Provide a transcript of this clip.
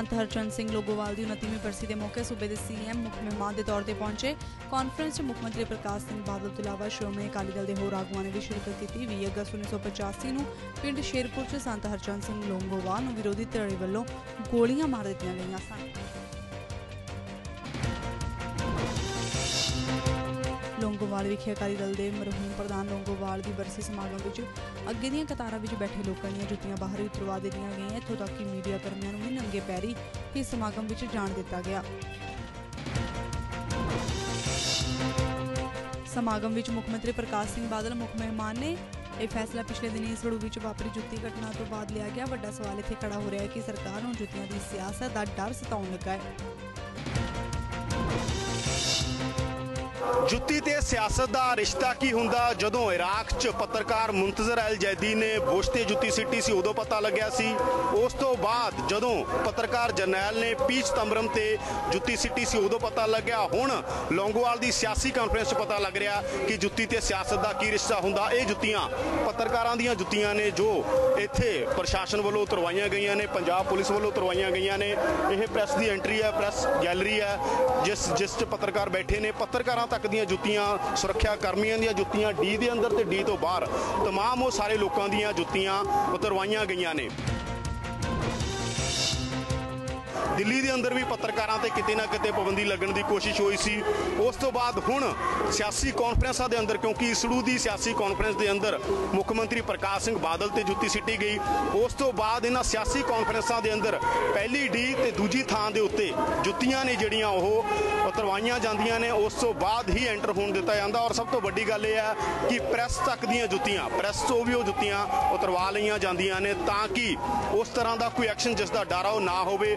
ਸੰਤ ਹਰਚੰਦ ਸਿੰਘ ਲੋਗੋਵਾਲ ਦੀ 29ਵੀਂ ਬਰਸੀ ਦੇ ਮੌਕੇ ਸੂਬੇ ਦੇ ਸੀਐਮ ਮੁੱਖ ਮਹਿਮਾਨ ਦੇ ਤੌਰ ਤੇ ਪਹੁੰਚੇ। ਕਾਨਫਰੰਸ 'ਚ ਮੁੱਖ ਮੰਤਰੀ ਪ੍ਰਕਾਸ਼ ਸਿੰਘ ਬਾਦਲ ਤੋਂ ਇਲਾਵਾ ਸ਼੍ਰੋਮਣੀ ਅਕਾਲੀ ਦਲ ਦੇ ਹੋਰ ਆਗੂਆਂ ਨੇ ਵੀ ਸ਼ਿਰਕਤ ਕੀਤੀ। 20 ਅਗਸਤ 1985 ਨੂੰ ਪਿੰਡ ਸ਼ੇਰਪੁਰ 'ਚ ਸੰਤ ਹਰਚੰਦ ਸਿੰਘ ਲੋਂਗੋਵਾਲ ਨੂੰ ਵਿਰੋਧੀ ਧੜੇ ਵੱਲੋਂ ਗੋਲੀਆਂ ਮਾਰ ਦਿੱਤੀਆਂ ਗਈਆਂ ਸਨ। ਲੋਂਗੋਵਾਲ ਵਿਖੇ ਅਕਾਲੀ ਦਲ ਦੇ ਮਰਹੂਮ ਪ੍ਰਧਾਨ ਲੋਂਗੋਵਾਲ ਦੀ ਬਰਸੀ ਸਮਾਗਮ ਵਿੱਚ ਅੱਗੇ ਦੀਆਂ ਕਤਾਰਾਂ ਵਿੱਚ ਬੈਠੇ ਲੋਕਾਂ ਦੀਆਂ ਜੁੱਤੀਆਂ ਬਾਹਰ ਉਤਰਵਾ ਦਿੱਤੀਆਂ ਗਈਆਂ। ਇੱਥੋਂ ਤੱਕ ਕਿ ਮੀਡੀਆ ਕਰਮੀਆਂ ਨੂੰ ਵੀ ਨੰਗੇ ਪੈਰੀ ਇਸ ਸਮਾਗਮ ਵਿੱਚ ਜਾਣ ਦਿੱਤਾ ਗਿਆ। ਸਮਾਗਮ ਵਿੱਚ ਮੁੱਖ ਮੰਤਰੀ ਪ੍ਰਕਾਸ਼ ਸਿੰਘ ਬਾਦਲ, ਮੁੱਖ ਮਹਿਮਾਨ ਨੇ ਇਹ ਫੈਸਲਾ ਪਿਛਲੇ ਦਿਨੀ ਸੜੂ ਵਿੱਚ ਵਾਪਰੀ ਜੁੱਤੀ ਘਟਨਾ ਤੋਂ ਬਾਅਦ ਲਿਆ ਗਿਆ। ਵੱਡਾ ਸਵਾਲ ਇੱਥੇ ਖੜਾ ਹੋ ਰਿਹਾ ਹੈ ਕਿ ਸਰਕਾਰ ਨੂੰ ਜੁੱਤੀਆਂ ਦੀ ਸਿਆਸਤ ਦਾ ਡਰ ਸਤਾਉਣ ਲੱਗਾ ਹੈ। ਜੁੱਤੀ ਤੇ ਸਿਆਸਤ ਦਾ ਰਿਸ਼ਤਾ ਕੀ ਹੁੰਦਾ? ਜਦੋਂ ਇਰਾਕ 'ਚ ਪੱਤਰਕਾਰ ਮੁੰਤਜ਼ਰ ਅਲ ਜੈਦੀ ਨੇ ਬੁਸ਼ ਤੇ ਜੁੱਤੀ ਸਿੱਟੀ ਸੀ, ਉਦੋਂ ਪਤਾ ਲੱਗਿਆ ਸੀ। ਉਸ ਤੋਂ ਬਾਅਦ ਜਦੋਂ ਪੱਤਰਕਾਰ ਜਰਨੈਲ ਨੇ ਪੀਚ ਤੰਬਰਮ ਤੇ ਜੁੱਤੀ ਸਿੱਟੀ ਸੀ, ਉਦੋਂ ਪਤਾ ਲੱਗਿਆ। ਹੁਣ ਲੌਂਗੋਵਾਲ ਦੀ ਸਿਆਸੀ ਕਾਨਫਰੰਸ 'ਚ ਪਤਾ ਲੱਗ ਰਿਹਾ ਕਿ ਜੁੱਤੀ ਤੇ ਸਿਆਸਤ ਦਾ ਕੀ ਰਿਸ਼ਤਾ ਹੁੰਦਾ। ਇਹ ਜੁੱਤੀਆਂ, ਪੱਤਰਕਾਰਾਂ ਦੀਆਂ ਜੁੱਤੀਆਂ ਨੇ ਜੋ ਇੱਥੇ ਪ੍ਰਸ਼ਾਸਨ ਵੱਲੋਂ ਉਤਰਵਾਈਆਂ ਗਈਆਂ ਨੇ, ਪੰਜਾਬ ਪੁਲਿਸ ਵੱਲੋਂ ਉਤਰਵਾਈਆਂ ਗਈਆਂ ਨੇ। ਇਹ ਪ੍ਰੈਸ ਦੀ ਐਂਟਰੀ ਹੈ, ਪ੍ਰੈਸ ਗੈਲਰੀ ਹੈ, ਜਿਸ ਜਿਸ 'ਚ ਪੱਤਰਕਾਰ ਬੈਠੇ ਨੇ। ਪੱਤਰਕਾਰਾਂ ਤੱਕ ਦੀਆਂ ਜੁੱਤੀਆਂ ਸੁਰੱਖਿਆ ਕਰਮੀਆਂ ਦੀਆਂ ਜੁੱਤੀਆਂ ਡੀ ਦੇ ਅੰਦਰ ਤੇ ਡੀ ਤੋਂ ਬਾਹਰ तमाम ਉਹ ਸਾਰੇ ਲੋਕਾਂ ਦੀਆਂ ਜੁੱਤੀਆਂ ਉਤਰਵਾਈਆਂ ਗਈਆਂ ਨੇ ਦਿੱਲੀ ਦੇ ਅੰਦਰ ਵੀ ਪੱਤਰਕਾਰਾਂ ਤੇ ਕਿਤੇ ਨਾ ਕਿਤੇ ਪਾਬੰਦੀ ਲੱਗਣ ਦੀ ਕੋਸ਼ਿਸ਼ ਹੋਈ ਸੀ। ਉਸ ਤੋਂ ਬਾਅਦ ਹੁਣ ਸਿਆਸੀ ਕਾਨਫਰੰਸਾਂ ਦੇ ਅੰਦਰ, ਕਿਉਂਕਿ ਇਸੜੂ ਦੀ ਸਿਆਸੀ ਕਾਨਫਰੰਸ ਦੇ ਅੰਦਰ ਮੁੱਖ ਮੰਤਰੀ ਪ੍ਰਕਾਸ਼ ਸਿੰਘ ਬਾਦਲ ਤੇ ਜੁੱਤੀ ਸਿੱਟੀ ਗਈ। ਉਸ ਤੋਂ ਬਾਅਦ ਇਹਨਾਂ ਸਿਆਸੀ ਕਾਨਫਰੰਸਾਂ ਦੇ ਅੰਦਰ ਪਹਿਲੀ ਡੀ ਤੇ ਦੂਜੀ ਥਾਂ ਦੇ ਉੱਤੇ ਜੁੱਤੀਆਂ ਨੇ ਜਿਹੜੀਆਂ ਉਹ ਉਤਰਵਾਈਆਂ ਜਾਂਦੀਆਂ ਨੇ। ਉਸ ਤੋਂ ਬਾਅਦ ਹੀ ਐਂਟਰ ਹੋਣ ਦਿੱਤਾ ਜਾਂਦਾ। ਔਰ ਸਭ ਤੋਂ ਵੱਡੀ ਗੱਲ ਇਹ ਹੈ ਕਿ ਪ੍ਰੈਸ ਤੱਕ ਦੀਆਂ ਜੁੱਤੀਆਂ, ਪ੍ਰੈਸ ਤੋਂ ਵੀ ਉਹ ਜੁੱਤੀਆਂ ਉਤਰਵਾ ਲਈਆਂ ਜਾਂਦੀਆਂ ਨੇ ਤਾਂ ਕਿ ਉਸ ਤਰ੍ਹਾਂ ਦਾ ਕੋਈ ਐਕਸ਼ਨ ਜਿਸ ਦਾ ਡਰ ਆ ਉਹ ਨਾ ਹੋਵੇ।